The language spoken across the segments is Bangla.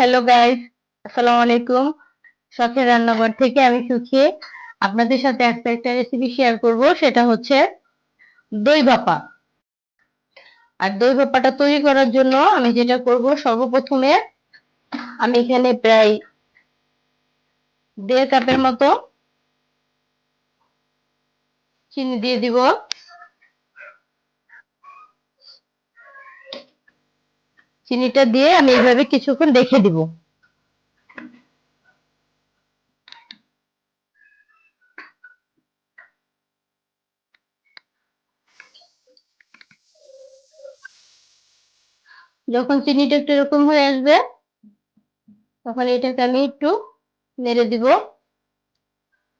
হ্যালো গাইস আসসালামু আলাইকুম শখের রান্নাঘর থেকে আমি সুখী। আপনাদের সাথে আজকে একটা রেসিপি শেয়ার করব। সেটা হচ্ছে দই ভাপা। আর দই ভাপাটা তৈরি করার জন্য আমি যেটা করব, সর্বপ্রথমে আমি এখানে প্রায় দেড় কাপের মতো চিনি দিয়ে দিব। চিনিটা দিয়ে আমি এইভাবে কিছুক্ষণ রেখে দিব। যখন চিনিটা একটু এরকম হয়ে আসবে, তখন এটাকে আমি একটু নেড়ে দিব।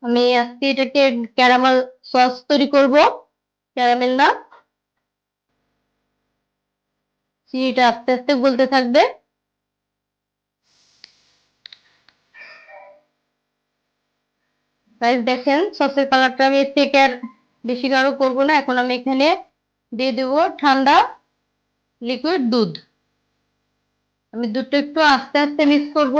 আমি আজকে এটাকে ক্যারামেল সস তৈরি করব, ক্যারামেল না চিনিটা আস্তে আস্তে গলতে থাকবে। গাইস দেখেন, সসের কালারটা আমি এর থেকে আর বেশি গাঢ় করব না। এখন আমি এখানে দিয়ে দেব ঠান্ডা লিকুইড দুধ। আমি দুধটা একটু আস্তে আস্তে মিক্স করব।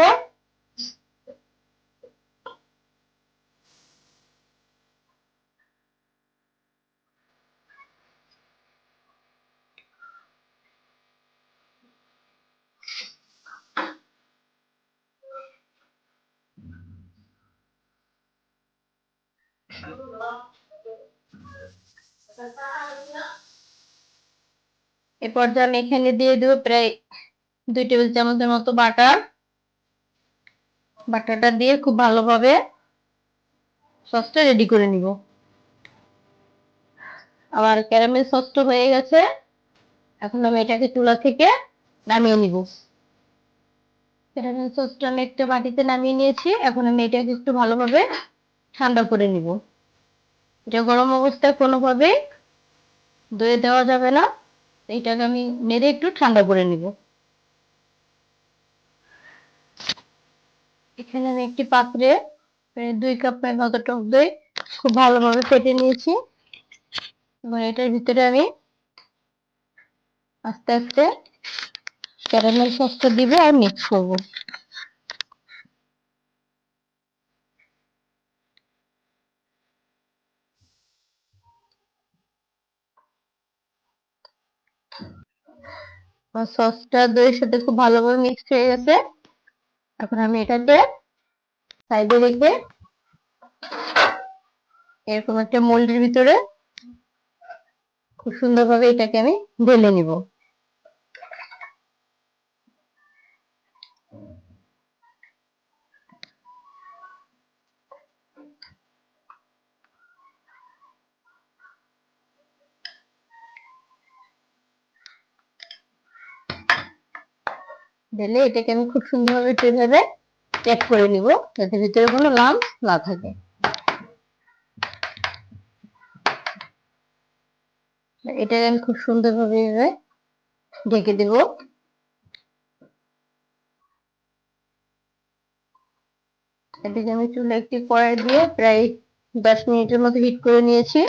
এ পর্যায়ে আমি এখানে দিয়ে দেবো প্রায় দুই টেবিল চামচের মতো বাটার। দিয়ে খুব ভালোভাবে সসটা রেডি করে নিব। আমার ক্যারামেল সসটা হয়ে গেছে। এখন আমি এটাকে চুলা থেকে নামিয়ে নিব। ক্যারামেল সসটা আমি একটা বাটিতে নামিয়ে নিয়েছি। এখন আমি এটাকে একটু ভালোভাবে ঠান্ডা করে নিব। এটা গরম অবস্থায় কোনোভাবেই দইয়ে দেওয়া যাবে না, এইটাকে আমি নেড়ে একটু ঠান্ডা করে নিব। এখানে আমি একটি পাত্রে দুই কাপ মতো টক দই খুব ভালোভাবে ফেটে নিয়েছি। এবার এটার ভিতরে আমি আস্তে আস্তে ক্যারামেল সসটা দিব আর মিক্স করব। আমার সসটা দইয়ের সাথে খুব ভালোভাবে মিক্সড হয়ে গেছে। এখন আমি এটাতে সাইডে রেখে এরকম একটা মোল্ডের ভিতরে খুব সুন্দরভাবে এটাকে আমি ঢেলে নিব। ঢেলে এটাকে আমি খুব সুন্দরভাবে এভাবে প্যাক করে নিব, যাতে ভিতরে কোনো লাম্প না থাকে। এটাকে আমি খুব সুন্দরভাবে এভাবে ঢেকে দেব। এটাকে আমি চুলে একটি কড়াই দিয়ে প্রায় দশ মিনিটের মতো হিট করে নিয়েছি।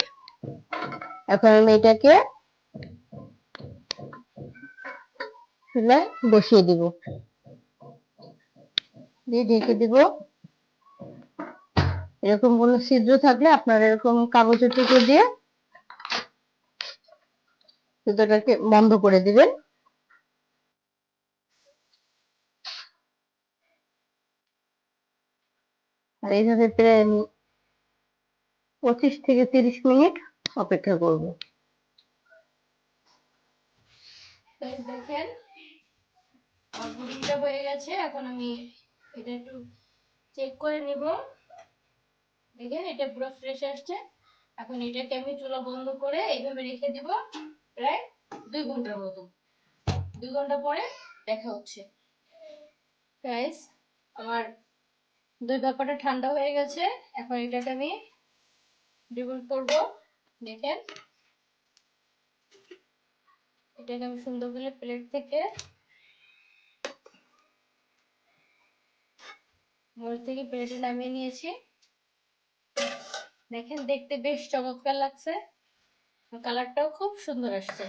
এখন আমি এটাকে চুলায় বসিয়ে দিব। দিয়ে ঢেকে দিব। এরকম কোনো ছিদ্র থাকলে আপনারা এরকম কাগজের টুকরো দিয়ে ছিদ্রটাকে বন্ধ করে দিবেন। আর এইভাবে প্রায় আমি পঁচিশ থেকে তিরিশ মিনিট অপেক্ষা করব। দেখেন পুডিংটা হয়ে গেছে, এখন আমি এটা একটু চেক করে নিব। দেখেন, এটা পুরো ফ্রেশ আসছে। এখন এটাকে আমি চুলা বন্ধ করে এইভাবে রেখে দিব প্রায় দুই ঘণ্টার মতো। দুই ঘণ্টা পরে দেখা হচ্ছে। গাইস আমার দুই ব্যাপারটা ঠান্ডা হয়ে গেছে। এখন এটাকে আমি ডিবল করব। দেখেন, এটাকে আমি সুন্দর করে প্লেট থেকে মরিচ থেকে পেরেটা নামিয়ে নিয়েছি। দেখেন, দেখতে বেশ চমৎকার লাগছে। কালারটাও খুব সুন্দর আসছে।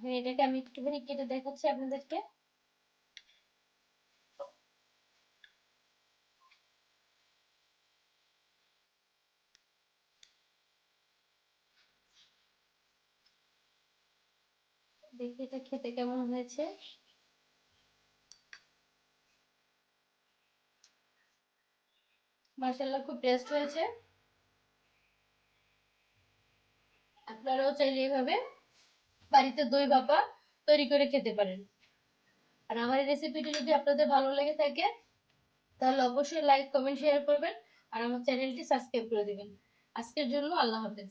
এটাকে আমি একটুখানি কেটে দেখাচ্ছি আপনাদেরকে। দেখি এটা খেতে কেমন হয়েছে। মার্শাল্লাহ খুব টেস্ট হয়েছে। আপনারাও চাইলে এইভাবে বাড়িতে দই ভাপা তৈরি করে খেতে পারেন। আর আমার এই রেসিপিটি যদি আপনাদের ভালো লেগে থাকে, তাহলে অবশ্যই লাইক কমেন্ট শেয়ার করবেন। আর আমার চ্যানেলটি সাবস্ক্রাইব করে দেবেন। আজকের জন্য আল্লাহ হাফেজ।